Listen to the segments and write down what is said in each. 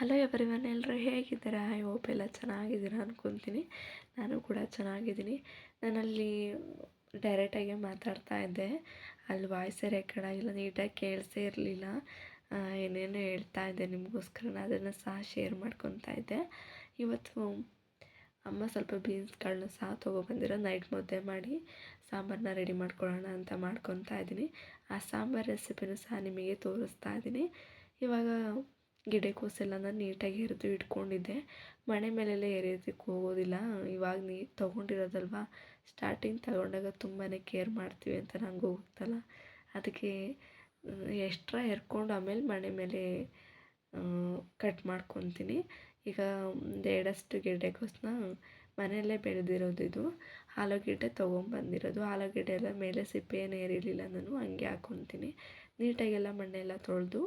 Hello everyone ಎಲ್ಲರೂ ಹೇಗಿದ್ದೀರಾ? I hope ಎಲ್ಲ ಚೆನ್ನಾಗಿದ್ದೀರಾ ಅಂದ್ಕೊತೀನಿ ನಾನು ಕೂಡ ಚೆನ್ನಾಗಿದ್ದೀನಿ. ನಾನಲ್ಲಿ ಡೈರೆಕ್ಟಾಗಿ ಮಾತಾಡ್ತಾ ಇದ್ದೆ. ಅಲ್ಲಿ ವಾಯ್ಸೇ ರೆಕಾರ್ಡ್ ಆಗಿಲ್ಲ, ನೀಟಾಗಿ ಕೇಳಿಸೇ ಇರಲಿಲ್ಲ. ಏನೇನೋ ಹೇಳ್ತಾ ಇದ್ದೆ ನಿಮಗೋಸ್ಕರ, ನಾನು ಅದನ್ನು ಸಹ ಶೇರ್ ಮಾಡ್ಕೊತಾ ಇದ್ದೆ. ಇವತ್ತು ಅಮ್ಮ ಸ್ವಲ್ಪ ಬೀನ್ಸ್ಗಳನ್ನ ಸಹ ತೊಗೊಬಂದಿರೋ ನೈಟ್ ಮುದ್ದೆ ಮಾಡಿ ಸಾಂಬಾರನ್ನ ರೆಡಿ ಮಾಡ್ಕೊಳ್ಳೋಣ ಅಂತ ಮಾಡ್ಕೊತಾ ಇದ್ದೀನಿ. ಆ ಸಾಂಬಾರು ರೆಸಿಪಿನೂ ಸಹ ನಿಮಗೆ ತೋರಿಸ್ತಾ ಇದ್ದೀನಿ. ಇವಾಗ ಗಿಡಕ್ಕೋಸೆಲ್ಲ ನಾನು ನೀಟಾಗಿ ಎರೆದು ಇಟ್ಕೊಂಡಿದ್ದೆ. ಮನೆ ಮೇಲೆಲ್ಲ ಎರೆಯೋದಕ್ಕೆ ಹೋಗೋದಿಲ್ಲ. ಇವಾಗ ನೀ ತೊಗೊಂಡಿರೋದಲ್ವ? ಸ್ಟಾರ್ಟಿಂಗ್ ತಗೊಂಡಾಗ ತುಂಬಾ ಕೇರ್ ಮಾಡ್ತೀವಿ ಅಂತ ನಂಗೆ ಗೊತ್ತಲ್ಲ. ಅದಕ್ಕೆ ಎಕ್ಸ್ಟ್ರಾ ಎರ್ಕೊಂಡು ಆಮೇಲೆ ಮನೆ ಮೇಲೆ ಕಟ್ ಮಾಡ್ಕೊತೀನಿ. ಈಗ ಎರಡಷ್ಟು ಗೆಡ್ಡೆಕೋಸನ್ನ ಮನೆಯಲ್ಲೇ ಬೆಳೆದಿರೋದು ಇದು. ಆಲೂಗೆಡ್ಡೆ ತೊಗೊಂಬಂದಿರೋದು. ಆಲೂಗೆಡ್ಡೆ ಎಲ್ಲ ಮೇಲೆ ಸಿಪ್ಪೆ ಏನು ಏರಿರಲಿಲ್ಲ ನಾನು, ಹಂಗೆ ಹಾಕ್ಕೊತೀನಿ ನೀಟಾಗೆಲ್ಲ ಮಣ್ಣೆಲ್ಲ ತೊಳೆದು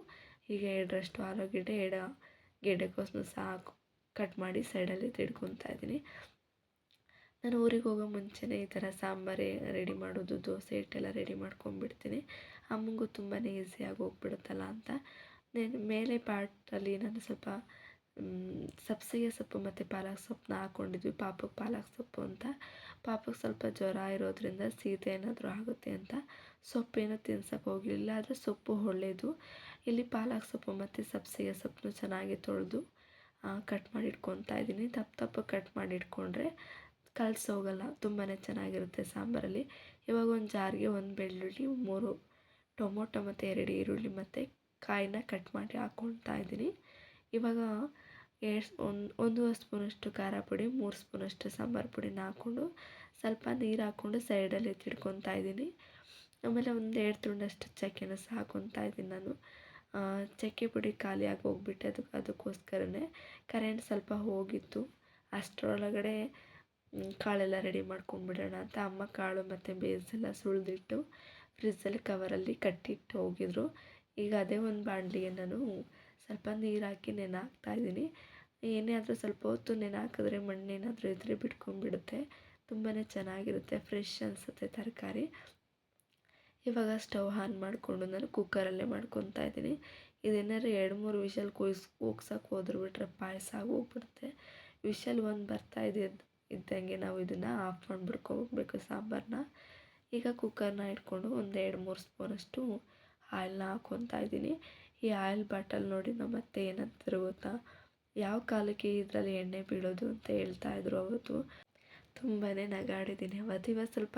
ಈಗ ಎರಡರಷ್ಟು ಆಲೂಗೆಡ್ಡೆ ಎಡ ಗೆಡ್ಡೆಕೋಸನ್ನು ಸಾಕು. ಕಟ್ ಮಾಡಿ ಸೈಡಲ್ಲಿ ತಿಡ್ಕೊತಾ ಇದ್ದೀನಿ. ನಾನು ಊರಿಗೆ ಹೋಗೋ ಮುಂಚೆನೇ ಈ ಥರ ಸಾಂಬಾರೇ ರೆಡಿ ಮಾಡೋದು, ದೋಸೆ ಹಿಟ್ಟೆಲ್ಲ ರೆಡಿ ಮಾಡ್ಕೊಂಡ್ಬಿಡ್ತೀನಿ. ಅಮ್ಮಂಗೂ ತುಂಬಾ ಈಸಿಯಾಗಿ ಹೋಗ್ಬಿಡುತ್ತಲ್ಲ ಅಂತ. ನಾನು, ಮೇಲೆ ಪಾರ್ಟಲ್ಲಿ ನಾನು ಸ್ವಲ್ಪ ಸಬ್ಸಿಗೆ ಸೊಪ್ಪು ಮತ್ತು ಪಾಲಕ್ ಸೊಪ್ಪನ್ನ ಹಾಕ್ಕೊಂಡಿದ್ವಿ ಪಾಪಕ್ಕೆ ಪಾಲಕ್ ಸೊಪ್ಪು ಅಂತ. ಪಾಪಕ್ಕೆ ಸ್ವಲ್ಪ ಜ್ವರ ಇರೋದ್ರಿಂದ ಸೀತೆ ಏನಾದರೂ ಆಗುತ್ತೆ ಅಂತ. ಸೊಪ್ಪೇನೂ ತಿನ್ಸಕ್ಕೆ ಹೋಗಲಿಲ್ಲ, ಆದರೆ ಸೊಪ್ಪು ಒಳ್ಳೆಯದು ಇಲ್ಲಿ ಪಾಲಕ್ ಸೊಪ್ಪು ಮತ್ತು ಸಬ್ಸಿಗೆ ಸೊಪ್ಪನ್ನು ಚೆನ್ನಾಗಿ ತೊಳೆದು ಕಟ್ ಮಾಡಿ ಇಟ್ಕೊತಾ ಇದ್ದೀನಿ. ದಪ್ಪ ದಪ್ಪ ಕಟ್ ಮಾಡಿ ಇಟ್ಕೊಂಡ್ರೆ ಕಲಸೋಗಲ್ಲ ತುಂಬಾ ಚೆನ್ನಾಗಿರುತ್ತೆ ಸಾಂಬಾರಲ್ಲಿ. ಇವಾಗ ಒಂದು ಜಾರಿಗೆ ಒಂದು ಬೆಳ್ಳುಳ್ಳಿ, ಮೂರು ಟೊಮೊಟೊ ಮತ್ತು ಎರಡು ಈರುಳ್ಳಿ ಮತ್ತು ಕಾಯಿನ ಕಟ್ ಮಾಡಿ ಹಾಕ್ಕೊಳ್ತಾ ಇದ್ದೀನಿ. ಇವಾಗ ಎರಡು ಒಂದು ಒಂದೂವರೆ ಸ್ಪೂನಷ್ಟು ಖಾರ ಪುಡಿ, ಮೂರು ಸ್ಪೂನಷ್ಟು ಸಾಂಬಾರು ಪುಡಿನ ಹಾಕ್ಕೊಂಡು ಸ್ವಲ್ಪ ನೀರು ಹಾಕ್ಕೊಂಡು ಸೈಡಲ್ಲಿ ಎತ್ತಿಡ್ಕೊತಾ ಇದ್ದೀನಿ. ಆಮೇಲೆ ಒಂದು ಎರಡು ತುಂಡಷ್ಟು ಚಕ್ಕೆನ ಸಹ ಹಾಕೊತಾ ಇದ್ದೀನಿ ನಾನು. ಚಕ್ಕೆ ಪುಡಿ ಖಾಲಿಯಾಗಿ ಹೋಗ್ಬಿಟ್ಟೆ. ಅದು ಅದಕ್ಕೋಸ್ಕರನೇ ಕರೆಂಟ್ ಸ್ವಲ್ಪ ಹೋಗಿತ್ತು. ಅಷ್ಟರೊಳಗಡೆ ಕಾಳೆಲ್ಲ ರೆಡಿ ಮಾಡ್ಕೊಂಡ್ಬಿಡೋಣ ಅಂತ ಅಮ್ಮ ಕಾಳು ಮತ್ತು ಬೇಸೆಲ್ಲ ಸುಳಿದಿಟ್ಟು ಫ್ರಿಜ್ಜಲ್ಲಿ ಕವರಲ್ಲಿ ಕಟ್ಟಿಟ್ಟು ಹೋಗಿದ್ರು. ಈಗ ಅದೇ ಒಂದು ಬಾಣಲಿಗೆ ನಾನು ಸ್ವಲ್ಪ ನೀರು ಹಾಕಿ ನೆನೆ ಹಾಕ್ತಾಯಿದ್ದೀನಿ ಏನೇ ಆದರೂ ಸ್ವಲ್ಪ ಹೊತ್ತು ನೆನೆ ಹಾಕಿದ್ರೆ ಮಣ್ಣೇನಾದರೂ ಇದ್ದರೆ ಬಿಟ್ಕೊಂಡ್ಬಿಡುತ್ತೆ. ತುಂಬಾ ಚೆನ್ನಾಗಿರುತ್ತೆ ಫ್ರೆಶ್ ಅನಿಸುತ್ತೆ ತರಕಾರಿ. ಇವಾಗ ಸ್ಟವ್ ಆನ್ ಮಾಡಿಕೊಂಡು ನಾನು ಕುಕ್ಕರಲ್ಲೇ ಮಾಡ್ಕೊತಾ ಇದ್ದೀನಿ. ಇದೇನಾದ್ರು ಎರಡು ಮೂರು ವಿಷಲ್ ಕುಯ್ಸ್ ಕೂಗ್ಸಕ್ಕೆ ಹೋದ್ರು ಬಿಟ್ರೆ ಪಾಯಸ ಆಗೋಗ್ಬಿಡುತ್ತೆ. ವಿಷಲ್ ಒಂದು ಬರ್ತಾ ಇದೆ ಇದ್ದಂಗೆ ನಾವು ಇದನ್ನು ಆಫ್ ಮಾಡಿಬಿಡ್ಕೋಬೇಕು ಸಾಂಬಾರನ್ನ ಈಗ ಕುಕ್ಕರ್ನ ಇಟ್ಕೊಂಡು ಒಂದು ಎರಡು ಮೂರು ಸ್ಪೂನಷ್ಟು ಆಯಿಲ್ನ ಹಾಕ್ಕೊತಾ ಇದ್ದೀನಿ. ಈ ಆಯಿಲ್ ಬಾಟಲ್ ನೋಡಿ ನಮ್ಮ ಮತ್ತೆ ಏನಂತಾರೆ ಗೊತ್ತಾ? ಯಾವ ಕಾಲಕ್ಕೆ ಇದರಲ್ಲಿ ಎಣ್ಣೆ ಬೀಳೋದು ಅಂತ ಹೇಳ್ತಾ ಇದ್ರು ಅವತ್ತು. ತುಂಬಾ ನಗಾಡಿದ್ದೀನಿ. ಅವತ್ತಿವ ಸ್ವಲ್ಪ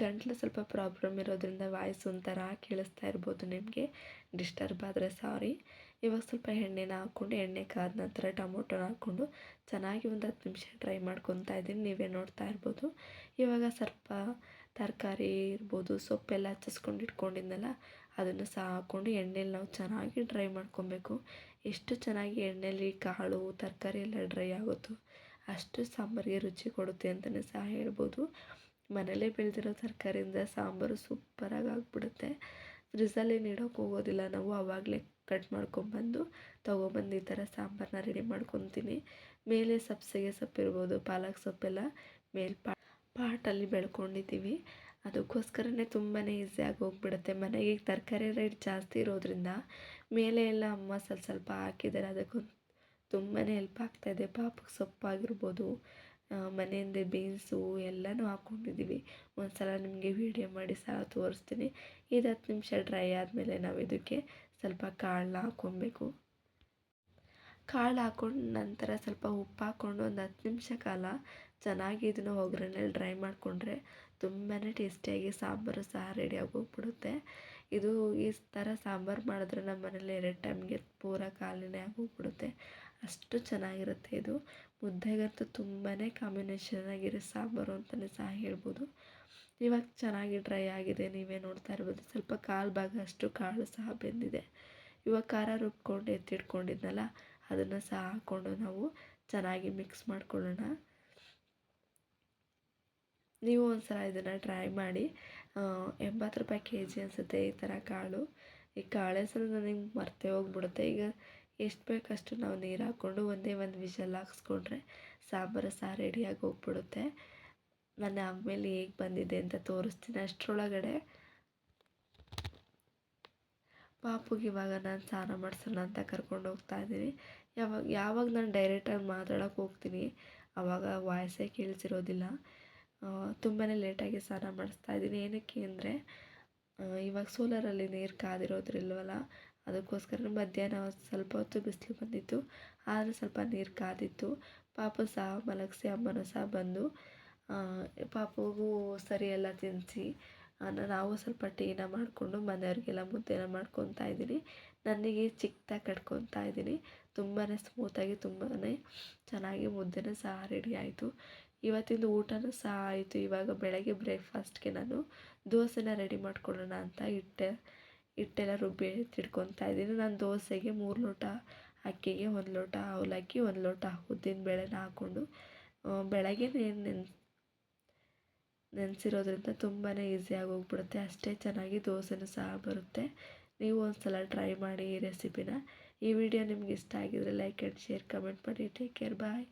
ಗಂಟ್ಲು ಸ್ವಲ್ಪ ಪ್ರಾಬ್ಲಮ್ ಇರೋದ್ರಿಂದ ವಾಯ್ಸ್ ಒಂಥರ ಕೇಳಿಸ್ತಾ ಇರ್ಬೋದು ನಿಮಗೆ. ಡಿಸ್ಟರ್ಬ್ ಆದರೆ ಸಾರಿ ಇವಾಗ ಸ್ವಲ್ಪ ಎಣ್ಣೆನ ಹಾಕ್ಕೊಂಡು, ಎಣ್ಣೆ ಕಾದ ನಂತರ ಟೊಮೊಟೊನ ಹಾಕ್ಕೊಂಡು ಚೆನ್ನಾಗಿ ಒಂದು ಹತ್ತು ನಿಮಿಷ ಡ್ರೈ ಮಾಡ್ಕೊತಾ ಇದ್ದೀನಿ. ನೀವೇ ನೋಡ್ತಾ ಇರ್ಬೋದು. ಇವಾಗ ಸ್ವಲ್ಪ ತರಕಾರಿ ಇರ್ಬೋದು, ಸೊಪ್ಪೆಲ್ಲ ಹಚ್ಚಿಸ್ಕೊಂಡು ಇಟ್ಕೊಂಡಿದ್ನಲ್ಲ, ಅದನ್ನು ಸಹ ಹಾಕ್ಕೊಂಡು ಎಣ್ಣೆಲಿ ನಾವು ಚೆನ್ನಾಗಿ ಡ್ರೈ ಮಾಡ್ಕೊಬೇಕು. ಎಷ್ಟು ಚೆನ್ನಾಗಿ ಎಣ್ಣೆಲಿ ಕಾಳು, ತರಕಾರಿ ಎಲ್ಲ ಡ್ರೈ ಆಗುತ್ತೋ ಅಷ್ಟು ಸಾಂಬಾರಿಗೆ ರುಚಿ ಕೊಡುತ್ತೆ ಅಂತಲೇ ಸಹ ಹೇಳ್ಬೋದು. ಮನೇಲೇ ಬೆಳೆದಿರೋ ತರಕಾರಿಯಿಂದ ಸಾಂಬಾರು ಸೂಪರಾಗಿ ಆಗಿಬಿಡುತ್ತೆ ಫ್ರಿಜ್ಜಲ್ಲೇನು ಇಡೋಕೆ ಹೋಗೋದಿಲ್ಲ. ನಾವು ಆವಾಗಲೇ ಕಟ್ ಮಾಡ್ಕೊಂಬಂದು ತೊಗೊಬಂದು ಈ ಥರ ಸಾಂಬಾರನ್ನ ರೆಡಿ ಮಾಡ್ಕೊತೀನಿ. ಮೇಲೆ ಸಬ್ಸಿಗೆ ಸೊಪ್ಪಿರ್ಬೋದು ಪಾಲಕ್ ಸೊಪ್ಪೆಲ್ಲ ಮೇಲೆ ಪಾ, ಪಾಟಲ್ಲಿ ಬೆಳ್ಕೊಂಡಿದ್ದೀವಿ. ಅದಕ್ಕೋಸ್ಕರನೇ ತುಂಬಾ ಈಸಿಯಾಗಿ ಹೋಗ್ಬಿಡುತ್ತೆ ಮನೆಗೆ ತರಕಾರಿ ರೇಟ್ ಜಾಸ್ತಿ ಇರೋದ್ರಿಂದ ಮೇಲೆ ಎಲ್ಲ ಅಮ್ಮ ಸ್ವಲ್ಪ ಸ್ವಲ್ಪ ಹಾಕಿದ್ದಾರೆ. ಅದಕ್ಕೊಂದು ತುಂಬಾ ಹೆಲ್ಪ್ ಆಗ್ತಾಯಿದೆ ಪಾಪಕ್ಕೆ ಸೊಪ್ಪಾಗಿರ್ಬೋದು ಮನೆಯಿಂದೆ ಬೀನ್ಸು ಎಲ್ಲನೂ ಹಾಕ್ಕೊಂಡಿದ್ದೀವಿ. ಒಂದು ಸಲ ನಿಮಗೆ ವೀಡಿಯೋ ಮಾಡಿ ಸಹ ತೋರಿಸ್ತೀನಿ. ಇದು ಹತ್ತು ನಿಮಿಷ ಡ್ರೈ ಆದಮೇಲೆ ನಾವು ಇದಕ್ಕೆ ಸ್ವಲ್ಪ ಕಾಳನ್ನ ಹಾಕ್ಕೊಬೇಕು. ಕಾಳು ಹಾಕ್ಕೊಂಡು ನಂತರ ಸ್ವಲ್ಪ ಉಪ್ಪು ಹಾಕ್ಕೊಂಡು ಒಂದು ಹತ್ತು ನಿಮಿಷ ಕಾಲ ಚೆನ್ನಾಗಿ ಇದನ್ನು ಒಗ್ಗರಣೆಯಲ್ಲಿ ಡ್ರೈ ಮಾಡಿಕೊಂಡ್ರೆ ತುಂಬಾ ಟೇಸ್ಟಿಯಾಗಿ ಸಾಂಬಾರು ಸಹ ರೆಡಿಯಾಗಿ ಹೋಗ್ಬಿಡುತ್ತೆ ಇದು ಈ ಥರ ಸಾಂಬಾರು ಮಾಡಿದ್ರೆ ನಮ್ಮ ಮನೇಲಿ ಎರಡು ಟೈಮ್ಗೆ ಪೂರ ಖಾಲಿನೇ ಆಗೋಗ್ಬಿಡುತ್ತೆ. ಅಷ್ಟು ಚೆನ್ನಾಗಿರುತ್ತೆ ಇದು. ಮುದ್ದೆಗಂತೂ ತುಂಬಾ ಕಾಂಬಿನೇಷನ್ ಆಗಿರೋ ಸಾಂಬಾರು ಅಂತಲೇ ಸಹ ಹೇಳ್ಬೋದು. ಇವಾಗ ಚೆನ್ನಾಗಿ ಡ್ರೈ ಆಗಿದೆ, ನೀವೇ ನೋಡ್ತಾ ಇರ್ಬೋದು. ಸ್ವಲ್ಪ ಕಾಲು ಭಾಗ ಅಷ್ಟು ಕಾಳು ಸಹ ಬೆಂದಿದೆ. ಇವಾಗ ಖಾರ ರುಬ್ಕೊಂಡು ಎತ್ತಿಟ್ಕೊಂಡಿದ್ನಲ್ಲ, ಅದನ್ನು ಸಹ ಹಾಕ್ಕೊಂಡು ನಾವು ಚೆನ್ನಾಗಿ ಮಿಕ್ಸ್ ಮಾಡ್ಕೊಳ್ಳೋಣ. ನೀವು ಒಂದು ಸಲ ಇದನ್ನು ಟ್ರೈ ಮಾಡಿ ಎಂಬತ್ತು ರೂಪಾಯಿ ಕೆ ಜಿ ಅನಿಸುತ್ತೆ ಈ ಥರ ಕಾಳು. ಈ ಕಾಳೆ ಹೆಸರು ನನಗೆ ಮರ್ತೇ ಹೋಗ್ಬಿಡುತ್ತೆ. ಈಗ ಎಷ್ಟು ಬೇಕಷ್ಟು ನಾವು ನೀರು ಹಾಕ್ಕೊಂಡು ಒಂದೇ ಒಂದು ವಿಷಲ್ ಹಾಕ್ಸ್ಕೊಂಡ್ರೆ ಸಾಂಬಾರು ಸಹ ರೆಡಿಯಾಗಿ ಹೋಗ್ಬಿಡುತ್ತೆ. ನಾನು ಆಮೇಲೆ ಹೇಗೆ ಬಂದಿದೆ ಅಂತ ತೋರಿಸ್ತೀನಿ. ಅಷ್ಟರೊಳಗಡೆ ಪಾಪುಗೆ ಇವಾಗ ನಾನು ಸ್ನಾನ ಮಾಡಿಸೋಣ ಅಂತ ಕರ್ಕೊಂಡು ಹೋಗ್ತಾ ಇದ್ದೀನಿ. ಯಾವಾಗ ಯಾವಾಗ ನಾನು ಡೈರೆಕ್ಟಾಗಿ ಮಾತಾಡೋಕೆ ಹೋಗ್ತೀನಿ ಆವಾಗ ವಾಯ್ಸೇ ಕೇಳಿಸಿರೋದಿಲ್ಲ. ತುಂಬಾ ಲೇಟಾಗಿ ಸ್ನಾನ ಮಾಡಿಸ್ತಾ ಇದ್ದೀನಿ. ಏನಕ್ಕೆ ಅಂದರೆ ಇವಾಗ ಸೋಲಾರಲ್ಲಿ ನೀರು ಕಾದಿರೋದ್ರಿಲ್ವಲ್ಲ ಅದಕ್ಕೋಸ್ಕರ ಮಧ್ಯಾಹ್ನ ಸ್ವಲ್ಪ ಹೊತ್ತು ಬಿಸಿಲು ಬಂದಿತ್ತು, ಆದರೂ ಸ್ವಲ್ಪ ನೀರು ಕಾದಿತ್ತು. ಪಾಪು ಸಹ ಮಲಗಿಸಿ ಅಮ್ಮನೂ ಸಹ ಬಂದು ಪಾಪುಗೂ ಸರಿ ಎಲ್ಲ ತಿನ್ನಿಸಿ ನಾವು ಸ್ವಲ್ಪ ಟೀನ ಮಾಡಿಕೊಂಡು ಮನೆಯವ್ರಿಗೆಲ್ಲ ಮುದ್ದೆನ ಮಾಡ್ಕೊತಾ ಇದ್ದೀನಿ. ನನಗೆ ಚಿಕ್ಕದಾಗಿ ಕಟ್ಕೊತಾ ಇದ್ದೀನಿ. ತುಂಬಾ ಸ್ಮೂತಾಗಿ ತುಂಬಾ ಚೆನ್ನಾಗಿ ಮುದ್ದೆನೂ ಸಹ ರೆಡಿ ಆಯಿತು. ಇವತ್ತಿಂದು ಊಟನೂ ಸಹ ಆಯಿತು. ಇವಾಗ ಬೆಳಗ್ಗೆ ಬ್ರೇಕ್ಫಾಸ್ಟ್ಗೆ ನಾನು ದೋಸೆನ ರೆಡಿ ಮಾಡ್ಕೊಳ್ಳೋಣ ಅಂತ ಹಿಟ್ಟೆ ಹಿಟ್ಟೆಲ್ಲ ರುಬ್ಬಿ ಎತ್ತಿಟ್ಕೊತಾ ಇದ್ದೀನಿ. ನಾನು ದೋಸೆಗೆ ಮೂರು ಲೋಟ, ಅಕ್ಕಿಗೆ ಒಂದು ಲೋಟ, ಅವಲಕ್ಕಿ ಒಂದು ಲೋಟ ಉದ್ದಿನ ಬೇಳೆನ ಹಾಕ್ಕೊಂಡು ಬೆಳಗ್ಗೆ ನೆನ್, ನೆನೆಸಿರೋದ್ರಿಂದ ತುಂಬಾ ಈಸಿಯಾಗಿ ಹೋಗ್ಬಿಡುತ್ತೆ ಅಷ್ಟೇ ಚೆನ್ನಾಗಿ ದೋಸೆನೂ ಸಹ ಬರುತ್ತೆ. ನೀವು ಒಂದು ಸಲ ಟ್ರೈ ಮಾಡಿ ಈ ರೆಸಿಪಿನ ಈ ವಿಡಿಯೋ ನಿಮ್ಗೆ ಇಷ್ಟ ಆಗಿದ್ರೆ ಲೈಕ್ ಆ್ಯಂಡ್ ಶೇರ್ ಕಮೆಂಟ್ ಮಾಡಿ. Take care bye